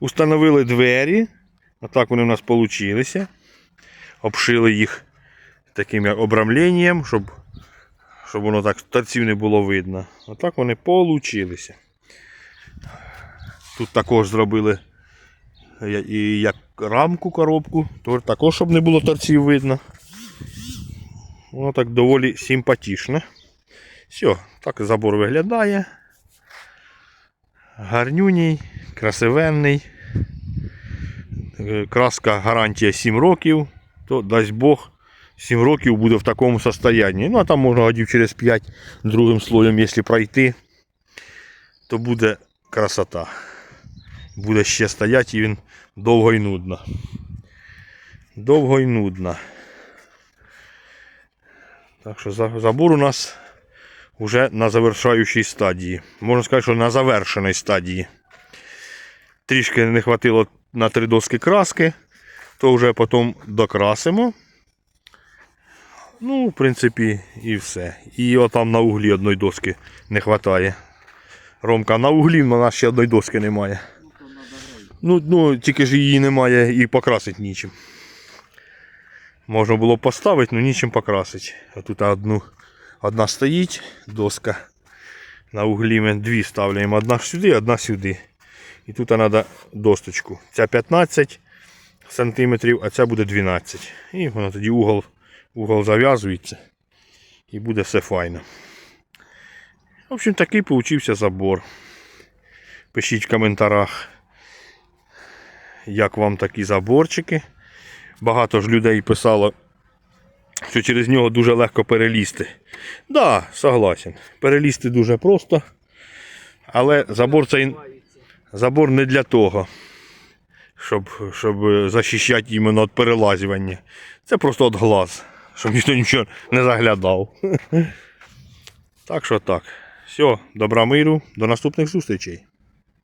Установили двері. Отак вони у нас вийшли. Обшили їх таким обрамленням, щоб, щоб воно так торців не було видно. Отак вони получилися. Тут також зробили і як рамку коробку, також, щоб не було торців видно. Воно так доволі симпатичне. Все, так забор виглядає. Гарнюній, красивенний. Е, Краска гарантія 7 років, то дасть Бог 7 років буде в такому состоянні. Ну а там можна годів через 5 другим слоєм, якщо пройти, то буде красота. Буде ще стояти і він довго і нудно. Довго і нудно. Так що забор у нас вже на завершаючій стадії. Можна сказати, що на завершеній стадії. Трішки не хватило на три доски краски, то вже потім докрасимо. Ну, в принципі, і все. І отам на углі одної доски не вистачає. Ромка, на углі в нас ще одної доски немає. Ну, ну, тільки ж її немає і покрасити нічим. Можна було поставити, але нічим покрасити. А тут одну, одна стоїть доска. На углі ми дві ставляємо. Одна сюди, одна сюди. І тут треба досточку. Ця 15 сантиметрів, а ця буде 12. І воно тоді угол, угол зав'язується. І буде все файно. В общем, такий получився забор. Пишіть в коментарях, як вам такі заборчики. Багато ж людей писало, що через нього дуже легко перелізти. Так, да, согласен. Перелізти дуже просто. Але забор цей забор не для того, щоб, щоб захищати іменно від перелазювання. Це просто від глаз, щоб ніхто нічого не заглядав. Так що так. Все, добра миру, до наступних зустрічей.